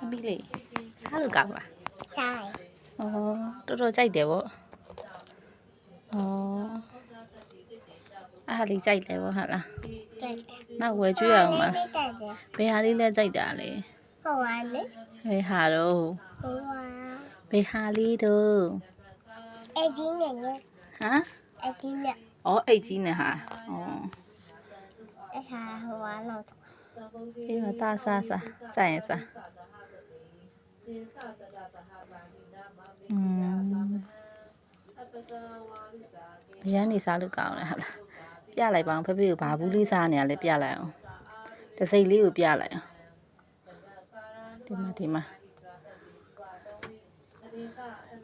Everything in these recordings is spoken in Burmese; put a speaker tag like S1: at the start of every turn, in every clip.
S1: အမီလေးစားလို့ကောင်းလား
S2: စား
S1: ဩတော်တော်ကြိုက်တယ်ဗောဩအားဟာလေးကြိုက်တယ်ဗောဟုတ်လား
S2: ကြိုက်တယ်
S1: နောက်ဝယ်ကျွေးအောင်မလားဘယ်ဟာလေးလဲကြိုက်တာလဲ
S2: ကိုဝါလေး
S1: ဘယ်ဟာတော့
S2: ကိုဝါ
S1: ဘယ်ဟာလေးတော့
S2: အကြီးနဲ့
S1: ဟမ်
S2: အကြီးနဲ့
S1: ဩအကြီးနဲ့ဟာဩ
S2: အဲ့ဟာဟိုဝါလောက်
S1: အေးမသားစားစားကြိုက်ရင်စား อืมရန်နေစားလို့ကောင်းတယ်ဟာလားပြလိုက်ပါအောင်ဖေဖေကိုဘာဘူးလေးစားနေရလဲပြလိုက်အောင်တစိမ့်လေးကိုပြလိုက်အောင်ဒီမှာဒီမှာ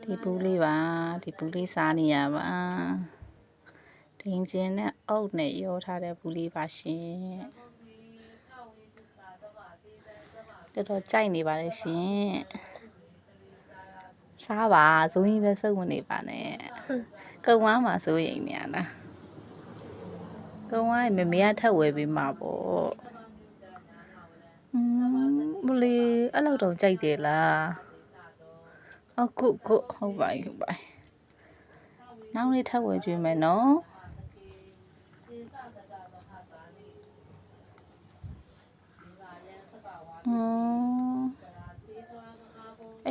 S1: ဒီဘူးလေးပါဒီဘူးလေးစားနေရပါဒင်းကျင်နဲ့အုတ်နဲ့ရောထားတဲ့ဘူးလေးပါရှင် တော်တော်ကြိုက်နေပါလေရှင်စားပါဇုံကြီးပဲစုပ်မနေပါနဲ့ကုံဝမ်းမှာစိုးရိမ်နေရလားကုံဝမ်းရင်မမေကထက်ဝယ်ပေးမှာပေါ့อืมမလီအဲ့လောက်တော့ကြိုက်တယ်လားအကုကုဟုတ်ပါပြီဟုတ်ပါပြီနောက်နေ့ထပ်ဝယ်ကြွေးမယ်နော်อืม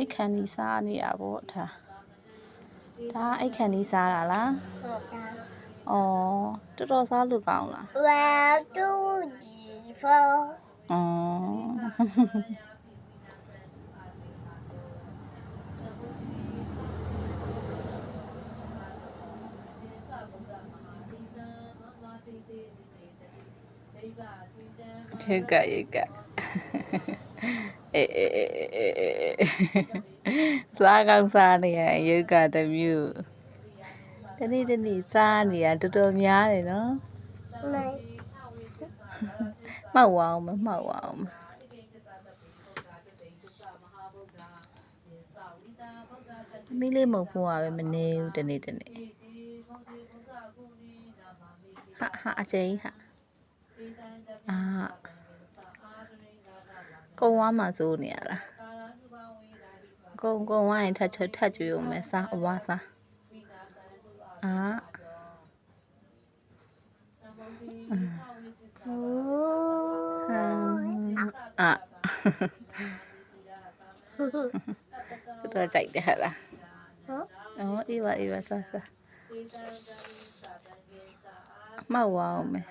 S1: အိတ်ခန်းကြီးစားနေရပေါ့ဒါဒါအိတ်ခန်းကြီးစားတာလား
S2: ဟုတ်ကဲ့
S1: အော်တော်တော်စားလို့ကောင်းလား
S2: Well to people
S1: အော်ခေကရေက အေးအေးအေးအေးအေးစားကောင်းစားနေရရုပ်ကတမျိုးတနေ့တနေ့စားနေရတော်တော်များတယ်နော်
S2: မှန်
S1: မှောက်အောင်မမှောက်အောင်မီးလေးမဟုတ်ဘူးอ่ะပဲမနေဘူးတနေ့တနေ့ဟာဟာအကျိဟာအာ ကုန်ဝါမှစိုးနေရလားကုန်ကုန်ဝါရင်ထပ်ချွတ်ထပ်ကျွေးဦးမယ်စားအဝါစားအာအာသူတို့ကြိုက်တယ်ဟဲ့လား
S2: ဟုတ်
S1: အော်အေးပါအေးပါစားစားမှောက်ဝါအောင်မယ်